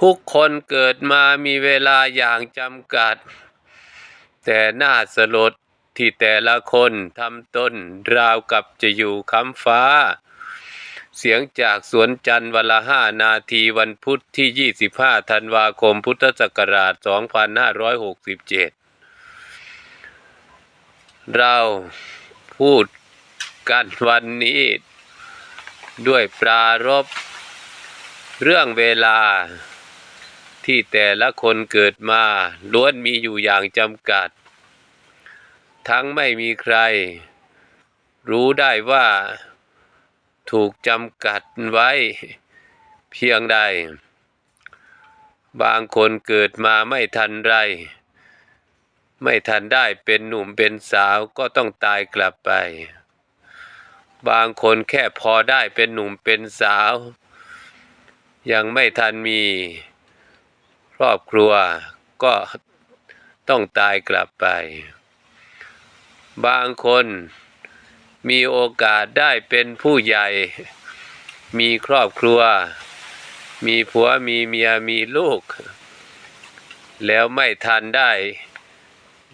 ทุกคนเกิดมามีเวลาอย่างจำกัด แต่น่าสลดที่แต่ละคนทำตนราวกับจะอยู่ค้ำฟ้า เสียงจากสวนจันทร์วันละห้านาทีวันพุธที่ 25 ธันวาคมพุทธศักราช 2567 เราพูดกันวันนี้ ด้วยปรารบเรื่องเวลา ที่แต่ละคนเกิดมาล้วนมีอยู่อย่างจำกัด ทั้งไม่มีใคร รู้ได้ว่าถูกจำกัดไว้เพียงใด บางคนเกิดมาไม่ทันไร ไม่ทันได้เป็นหนุ่มเป็นสาวก็ต้องตายกลับไป บางคนแค่พอได้เป็นหนุ่มเป็นสาว ยังไม่ทันมี ครอบครัวก็ต้องตายกลับไป บางคนมีโอกาสได้เป็นผู้ใหญ่ มีครอบครัว มีผัวมีเมียมีลูก แล้วไม่ทันได้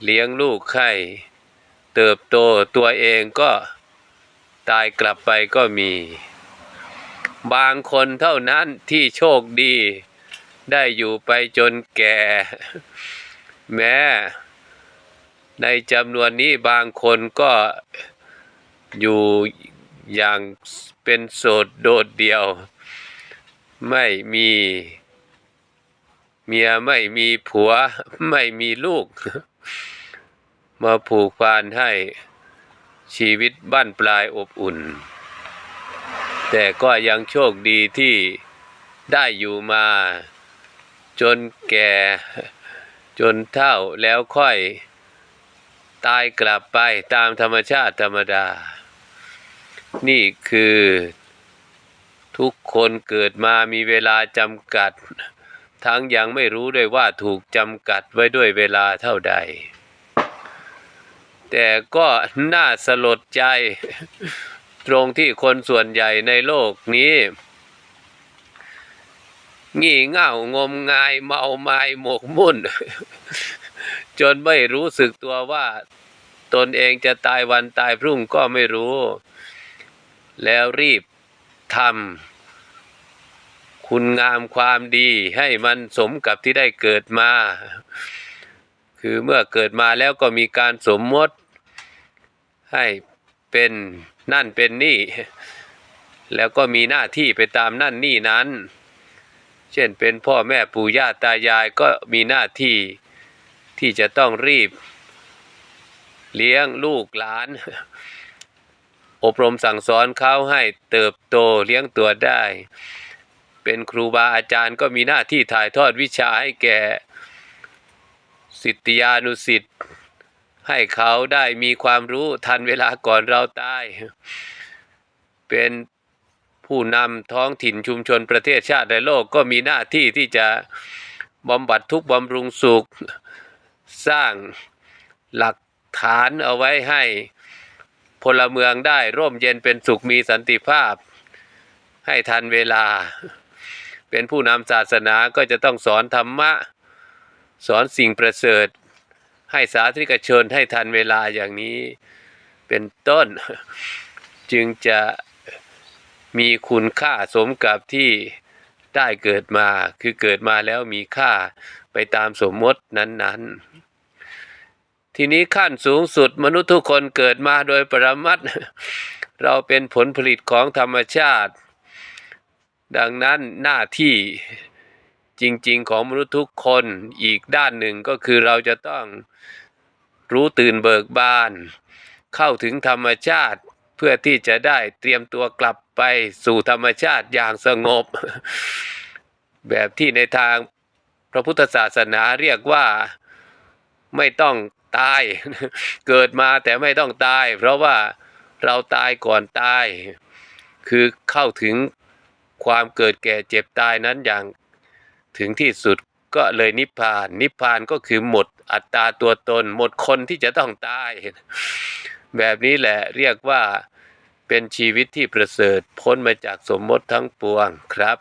เลี้ยงลูกให้เติบโตตัวเองก็ตายกลับไปก็มี บางคนเท่านั้นที่โชคดี ได้อยู่ไปจนแก่ แม้ ในจำนวนนี้บางคนก็อยู่อย่างเป็นโสดโดดเดียว ไม่มีเมียไม่มีผัวไม่มีลูก มาผูกพานให้ชีวิตบ้านปลายอบอุ่น แต่ก็ยังโชคดีที่ได้อยู่มา จนแก่ จนเฒ่าแล้วค่อยตายกลับไปตามธรรมชาติธรรมดา นี่คือทุกคนเกิดมามีเวลาจำกัด ทั้งยังไม่รู้ด้วยว่าถูกจำกัดไว้ด้วยเวลาเท่าใด แต่ก็น่าสลดใจ ตรงที่คนส่วนใหญ่ในโลกนี้ งี่เง่างมงายเมาไม้หมกมุ่น จนไม่รู้สึกตัวว่า ตนเองจะตายวันตายพรุ่งก็ไม่รู้ แล้วรีบทำคุณงามความดีให้มันสมกับที่ได้เกิดมา คือเมื่อเกิดมาแล้วก็มีการสมมติ ให้เป็นนั่นเป็นนี่ แล้วก็มีหน้าที่ไปตามนั่นนี่นั้น เช่นเป็นพ่อแม่ปู่ย่าตายายก็มีหน้าที่ที่จะต้องรีบ เลี้ยงลูกหลาน อบรมสั่งสอนเขาให้เติบโตเลี้ยงตัวได้ เป็นครูบาอาจารย์ก็มีหน้าที่ถ่ายทอดวิชาให้แก่สิทธิานุสิทธิ์ให้เขาได้มีความรู้ทันเวลาก่อนเราตาย เป็น ผู้นำท้องถิ่นชุมชนประเทศชาติในโลกก็มีหน้าที่ที่จะบำบัดทุกบำรุงสุข สร้างหลักฐานเอาไว้ให้พลเมืองได้ร่มเย็นเป็นสุขมีสันติภาพ ให้ทันเวลา เป็นผู้นำศาสนาก็จะต้องสอนธรรมะ สอนสิ่งประเสริฐ ให้สาธารนิกชนให้ทันเวลาอย่างนี้เป็นต้น จึงจะ มีคุณค่าสมกับที่ได้เกิดมา คือเกิดมาแล้วมีค่าไปตามสมมตินั้นๆ ทีนี้ขั้นสูงสุดมนุษย์ทุกคนเกิดมาโดยปรมัตเราเป็นผลผลิตของธรรมชาติ ดังนั้นหน้าที่จริงๆ ของมนุษย์ทุกคนอีกด้านหนึ่งก็คือเราจะต้องรู้ตื่นเบิกบาน เข้าถึงธรรมชาติ พื่อที่จะได้เตรียมตัวกลับไปสู่ธรรมชาติอย่างสงบ แบบที่ในทางพระพุทธศาสนาเรียกว่าไม่ต้องตาย เกิดมาแต่ไม่ต้องตาย เพราะว่าเราตายก่อนตาย คือเข้าถึงความเกิดแก่เจ็บตายนั้นอย่างถึงที่สุดก็เลยนิพพาน นิพพานก็คือหมดอัตตาตัวตน หมดคนที่จะต้องตาย แบบนี้แหละเรียกว่าเป็นชีวิตที่ประเสริฐพ้นมาจากสมมติทั้งปวงครับ